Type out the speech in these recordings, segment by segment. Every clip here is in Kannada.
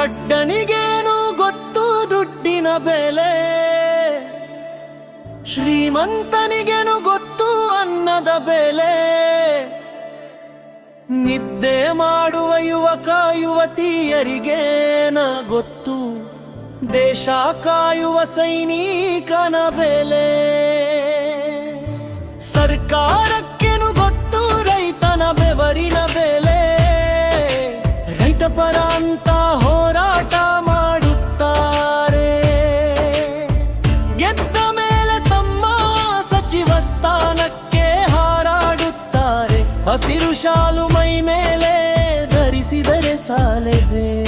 ದಡ್ಡನಿಗೇನು ಗೊತ್ತು ದುಡ್ಡಿನ ಬೆಲೆ? ಶ್ರೀಮಂತನಿಗೇನು ಗೊತ್ತು ಅನ್ನದ ಬೆಲೆ? ನಿದ್ದೆ ಮಾಡುವ ಯುವಕ ಯುವತಿಯರಿಗೇನ ಗೊತ್ತು? ದೇಶ ಕಾಯುವ ಸೈನಿಕನ ಬೆಲೆ? ಹಸಿರು ಶಾಲು ಮೈ ಮೇಲೆ ಧರಿಸಿದರೆ ಸಾಲದೆ.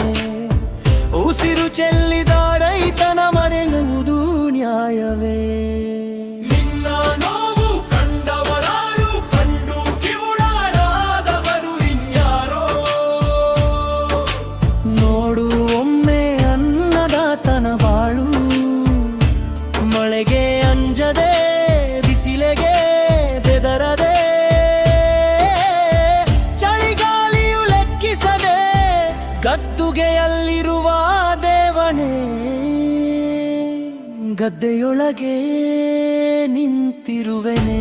ಗದ್ದೆಯೊಳಗೆ ನಿಂತಿರುವೆನೆ.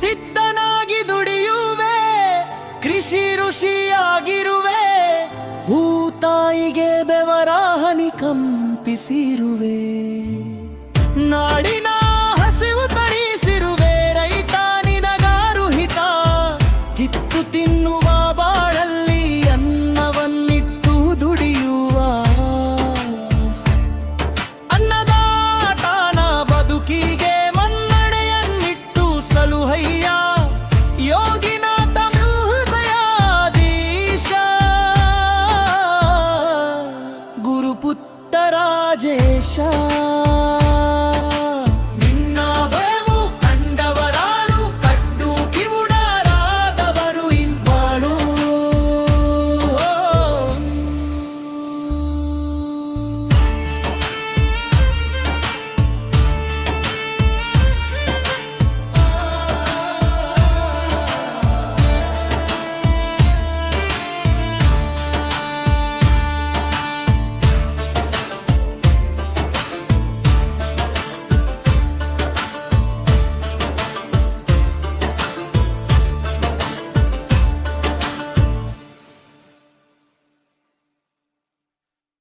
ಸಿದ್ಧನಾಗಿ ದುಡಿಯುವೆ ಕೃಷಿ ಋಷಿಯಾಗಿರುವೆ ಭೂತಾಯಿಗೆ ಬೆವರಾಹನಿ ಕಂಪಿಸಿರುವೆ. ನಾಡಿನ বাজে সা